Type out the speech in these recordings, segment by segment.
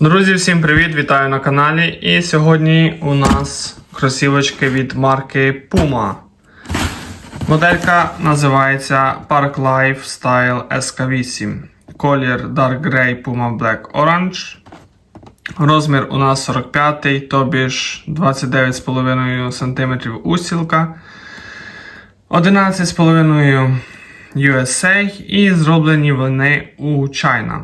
Друзі, всім привіт! Вітаю на каналі. І сьогодні у нас кросівочки від марки Puma. Моделька називається Park Life Style SK8. Колір Dark Grey Puma Black Orange. Розмір у нас 45, тобі ж 29,5 см устілка. 11,5 USA і зроблені вони у China.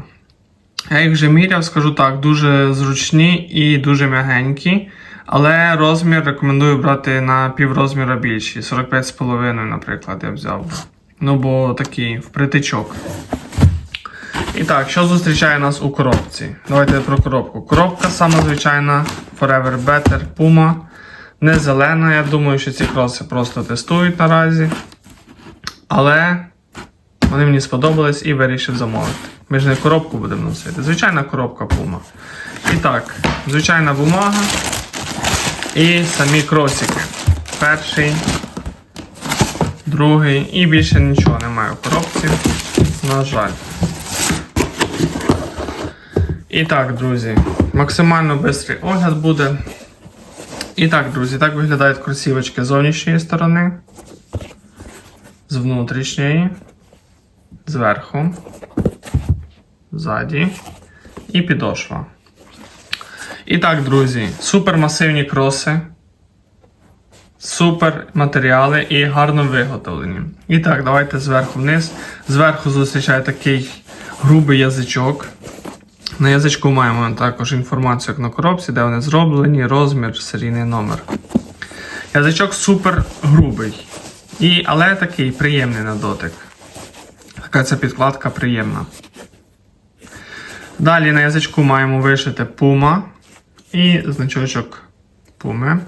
Я їх вже міряв, скажу так, дуже зручні і дуже м'ягенькі. Але розмір рекомендую брати на піврозміра більші. 45,5, наприклад, я взяв. Ну, бо такий впритичок. І так, що зустрічає нас у коробці? Давайте про коробку. Коробка сама звичайна Forever Better Puma. Не зелена, я думаю, що ці кроси просто тестують наразі. Але вони мені сподобались і вирішив замовити. Ми ж не коробку будемо носити. Звичайна коробка Puma. І так, звичайна бумага і самі кросики. Перший, другий і більше нічого немає в коробці. На жаль. І так, друзі, максимально швидкий огляд буде. І так, друзі, так виглядають кросівочки з зовнішньої сторони, з внутрішньої, зверху, ззаді і підошва. І так, друзі, супермасивні кроси, супер матеріали і гарно виготовлені. І так, давайте зверху вниз. Зверху зустрічає такий грубий язичок. На язичку маємо також інформацію, як на коробці, де вони зроблені, розмір, серійний номер. Язичок супер грубий, і, але такий приємний на дотик. Така ця підкладка приємна. Далі на язичку маємо вишити Puma і значочок Puma.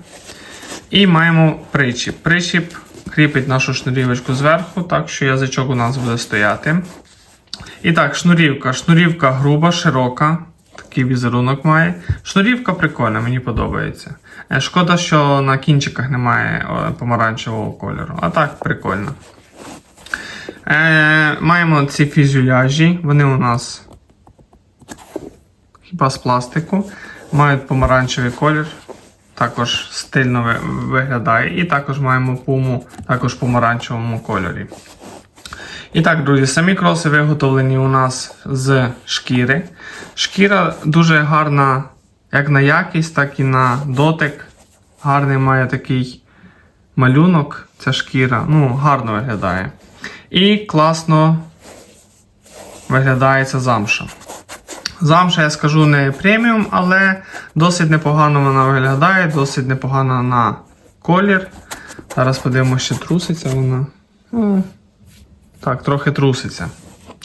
І маємо причіп. Причіп кріпить нашу шнурівочку зверху, так що язичок у нас буде стояти. І так, шнурівка. Шнурівка груба, широка. Такий візерунок має. Шнурівка прикольна, мені подобається. Е, Шкода, що на кінчиках немає помаранчевого кольору. А так, прикольно. Е, маємо ці фюзеляжі. Вони у нас хіба з пластику. Мають помаранчевий колір. Також стильно виглядає. І також маємо пуму також в помаранчевому кольорі. І так, друзі, самі кроси виготовлені у нас з шкіри. Шкіра дуже гарна як на якість, так і на дотик. Гарний має такий малюнок, ця шкіра. Ну, гарно виглядає. І класно виглядає ця замша. Замша, я скажу, не преміум, але досить непогано вона виглядає, досить непогано на колір. Зараз подивимося, чи труситься вона. Ну, так, трохи труситься.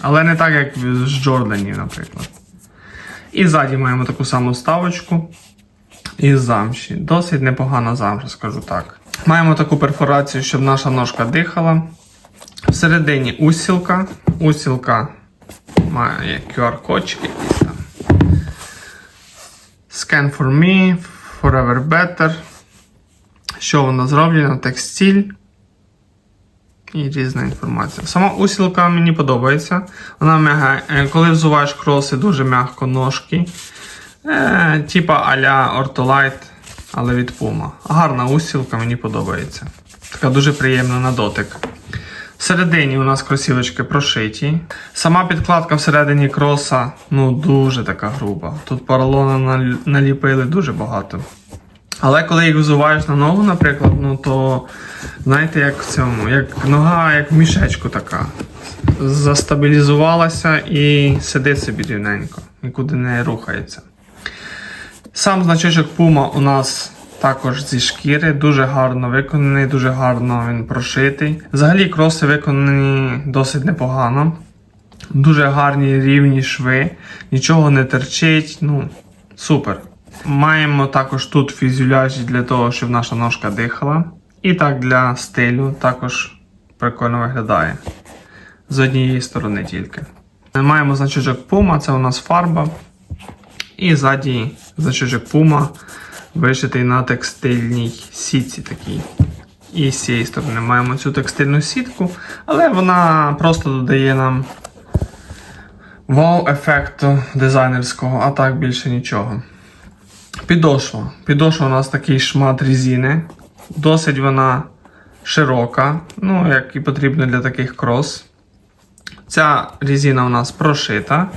Але не так, як з Джорданів, наприклад. І ззаді маємо таку саму ставочку із замші. Досить непогана замша, скажу так. Маємо таку перфорацію, щоб наша ножка дихала. Всередині усілка. Усілка має QR-кодчик якийсь. Scan for me, Forever Better. Що воно зроблено? Текстиль і різна інформація. Сама усілка мені подобається. Вона м'яга. Е, Коли взуваєш кроси, дуже м'яко ножки. Е, типа а-ля Ortolite, але від Puma. Гарна усілка, мені подобається. Така дуже приємна на дотик. Всередині у нас кросівочки прошиті. Сама підкладка всередині кроса ну дуже така груба. Тут поролона наліпили дуже багато. Але коли їх взуваєш на ногу, наприклад, ну то знаєте, як в цьому, як нога, як в мішечку така. Застабілізувалася і сидить собі рівненько, нікуди не рухається. Сам значочок Puma у нас також зі шкіри, дуже гарно виконаний, дуже гарно він прошитий. Взагалі кроси виконані досить непогано. Дуже гарні рівні шви, нічого не терчить. Ну, супер. Маємо також тут фюзеляжі для того, щоб наша ножка дихала. І так для стилю також прикольно виглядає. З однієї сторони тільки. Маємо значочок Puma, це у нас фарба. І ззаді значочок Puma вишитий на текстильній сітці такій. І з цієї сторони маємо цю текстильну сітку, але вона просто додає нам вау-ефекту дизайнерського, а так більше нічого. Підошва. Підошва у нас такий шмат різини. Досить вона широка, ну, як і потрібно для таких крос. Ця різина у нас прошита.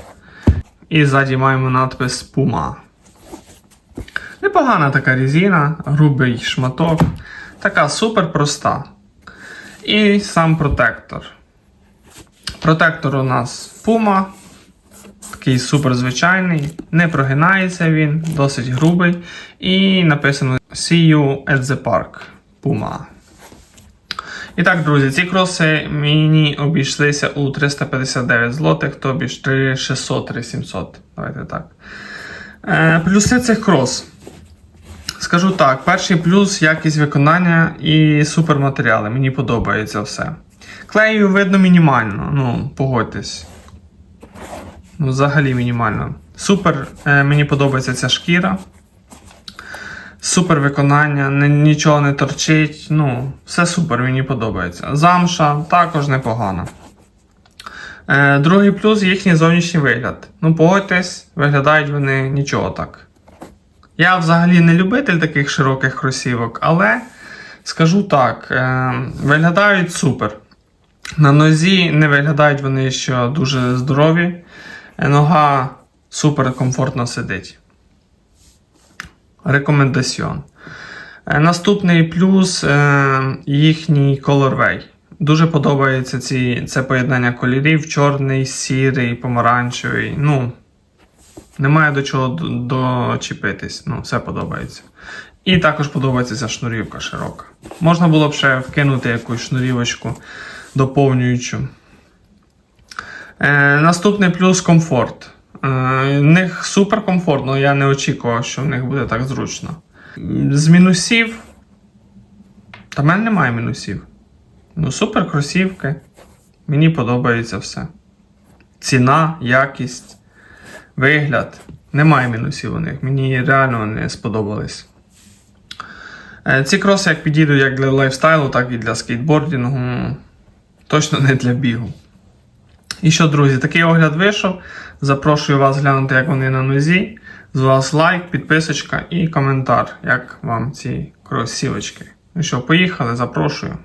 І ззаді маємо надпис Puma. Непогана така різина, грубий шматок. Така супер проста. І сам протектор. Протектор у нас Puma. Такий супер звичайний, не прогинається він, досить грубий. І написано See you at the park. Puma. І так, друзі, ці кроси мені обійшлися у 359 злотих, тобі ж 3600 3700. Давайте так. Е, плюси цих крос. Скажу так: перший плюс якість виконання і суперматеріали. Мені подобається все. Клею видно мінімально, ну, погодьтесь. Ну, взагалі мінімально. Супер, е, мені подобається ця шкіра. Супер виконання, нічого не торчить. Ну, все супер, мені подобається. Замша також непогано. Е, другий плюс їхній зовнішній вигляд. Ну, погодьтесь, виглядають вони нічого так. Я взагалі не любитель таких широких кросівок, але скажу так, е, виглядають супер. На нозі не виглядають вони що дуже здорові. Е, Нога супер комфортно сидить. Рекомендаціон. Е, Наступний плюс е, їхній colorway. Дуже подобається ці, це поєднання кольорів: чорний, сірий, помаранчевий. Ну, немає до чого дочепитись. Ну, все подобається. І також подобається ця шнурівка широка. Можна було б ще вкинути якусь шнурівочку доповнюючу. Е, наступний плюс комфорт. Е, в них супер комфортно, я не очікував, що в них буде так зручно. З мінусів. Та в мене немає мінусів. Ну, супер кросівки. Мені подобається все. Ціна, якість, вигляд. Немає мінусів у них. Мені реально вони сподобались. Е, Ці кроси як підійдуть як для лайфстайлу, так і для скейтбордінгу. Точно не для бігу. І що, друзі, такий огляд вийшов. Запрошую вас глянути, як вони на нозі. З вас лайк, підписочка і коментар, як вам ці кросівочки. Ну що, поїхали, запрошую.